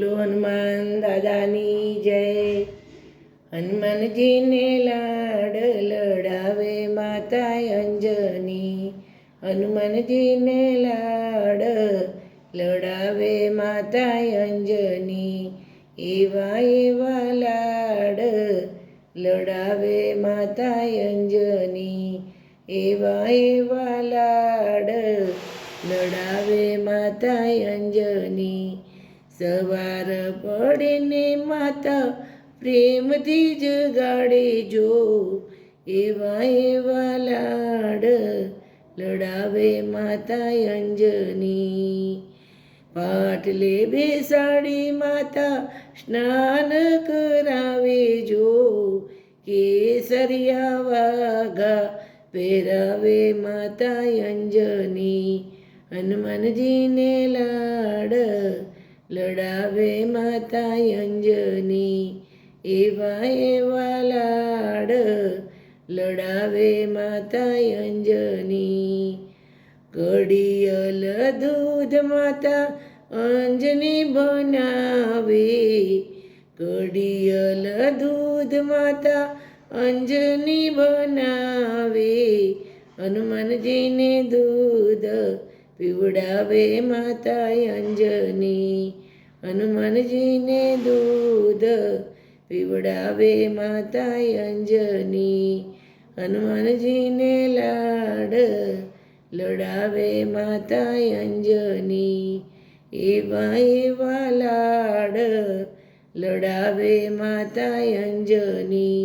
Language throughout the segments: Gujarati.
બોલો હનુમાન દાદાની જય. હનુમાનજીને લાડ લડાવે માતા અંજની. હનુમાનજીને લાડ લડાવે માતા અંજની. એવા એવા લાડ લડાવે માતા અંજની. એવા એવા લાડ લડાવે માતા અંજની. સવાર પડીને માતા પ્રેમથી જગાડે જો. એવા એવા લાડ લડાવે માતા અંજની. પાટલે બેસાડી માતા, સ્નાન કરાવે જો. કેસરિયા વાઘા પહેરાવે માતા અંજની. હનુમાનજીને લાડ લડાવે માતા અંજની, એવા એવા લાડ. લડાવે માતા અંજની કડિયલ દૂધ માતા અંજની બનાવે. કડિયલ દૂધ માતા અંજની બનાવે. હનુમાનજીને દૂધ પીવડાવે માતા અંજની. હનુમાનજીને દૂધ પીવડાવે માતા અંજની હનુમાનજીને લાડ લડાવે માતા અંજની એવા એવા લાડ લડાવે માતા અંજની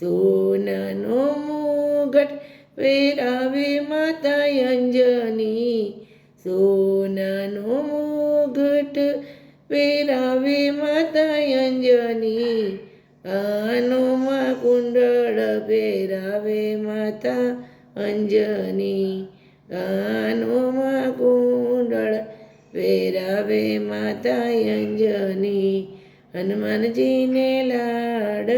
સોનાનો મુગટ પહેરાવે માતા અંજની સોનાનો મુગટ પહેરાવે માતા અંજની કાનોમાં કુંડળ પેરાવે માતા અંજની કાનોમાં કુંડળ પેરાવે માતા અંજની હનુમાનજીને લાડ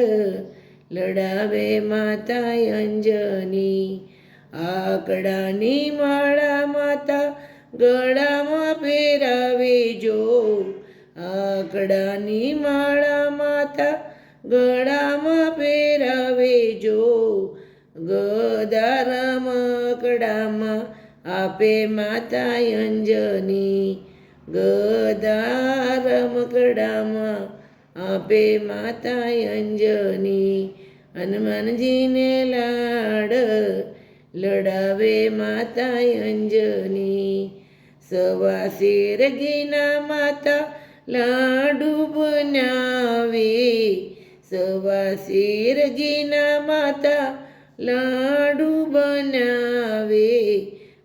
લડાવે માતા અંજની આકડાની માળા માતા ગળામાં પહેરાવે જો આકડાની માળા માતા ગળામાં પહેરાવે જો. ગદા રમકડામાં આપે માતા અંજની. ગદા રમકડામાં આપે માતા અંજની. હનુમાનજીને લાડ લડાવે માતા અંજની. સવા શેર ગીના માતા લાડુ બનાવે. સવા શેર ગીના માતા લાડુ બનાવે.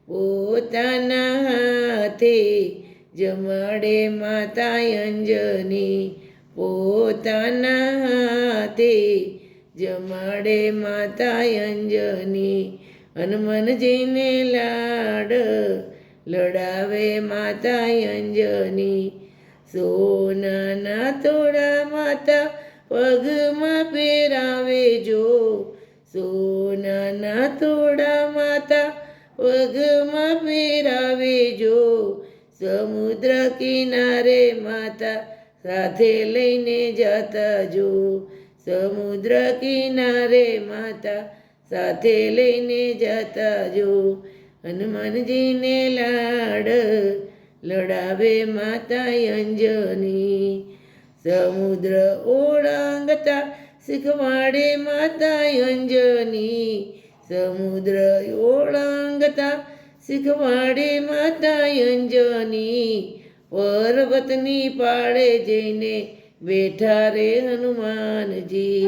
પોતાના હાથે જમાડે માતા અંજની. પોતાના હાથે જમાડે માતા અંજની. હનુમાનજીને લાડ લડાવે માતા અંજની. સોનાના થોડા માતા પગમાં પહેરાવે જો. સોનાના થોડા માતા પગમાં પહેરાવે જો. સમુદ્ર કિનારે માતા સાથે લઈને જતા જો. સમુદ્ર કિનારે માતા સાથે લઈને જતા જો. હનુમાનજીને લાડ લડાવે માતા અંજની. સમુદ્ર ઓળંગતા શીખવાડે માતા અંજની. સમુદ્ર ઓળંગતા શીખવાડે માતા અંજની. પર્વતની પાળે જઈને બેઠા રે હનુમાનજી.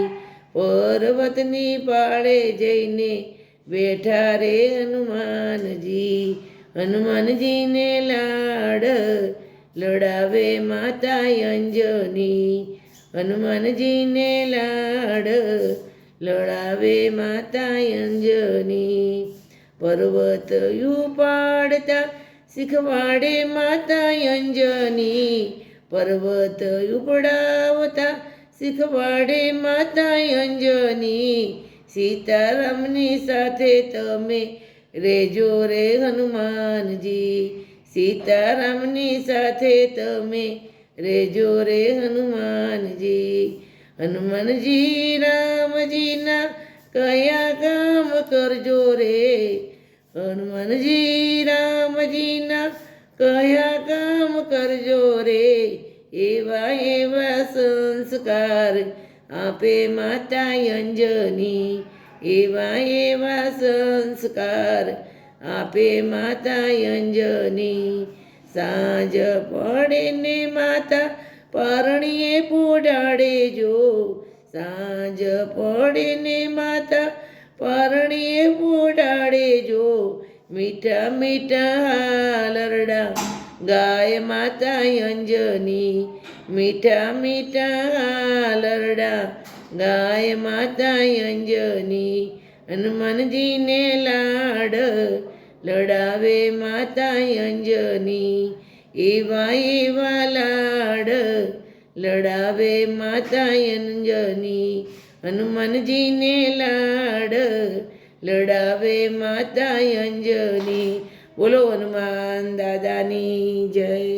પર્વતની પાળે જઈને બેઠા રે હનુમાનજી. હનુમાનજીને લાડ, લડાવે માતા અંજની. હનુમાનજીને લાડ, લડાવે માતા અંજની. પર્વત ઉપાડતા શીખવાડે માતા અંજની. પર્વત ઉપડાવતા શીખવાડે માતા અંજની. સીતારામની સાથે તમે રેજો રે હનુમાનજી, સીતારામની સાથે તમે. રેજો રે હનુમાનજી હનુમાનજી રામજીના કયા કામ કરજો રે? હનુમાનજી રામજીના કયા કામ કરજો રે? એવા એવા સંસ્કાર આપે માતા અંજની. એવા એવા સંસ્કાર આપે માતા અંજની. સાંજ પડે ને માતા પરણીએ પોડાડે જો. સાંજ પડે ને માતા પરણીએ પોડાડે જો. મીઠા મીઠા હાલરડા ગાય માતા અંજની. મીઠા મીઠા હાલરડા ગાય માતા અંજની, હનુમાનજીને લાડ. લડાવે માતા અંજની, એવા એવા લાડ. લડાવે માતા અંજની, હનુમાનજીને લાડ. લડાવે માતા અંજની, બોલો હનુમાન દાદાની જય.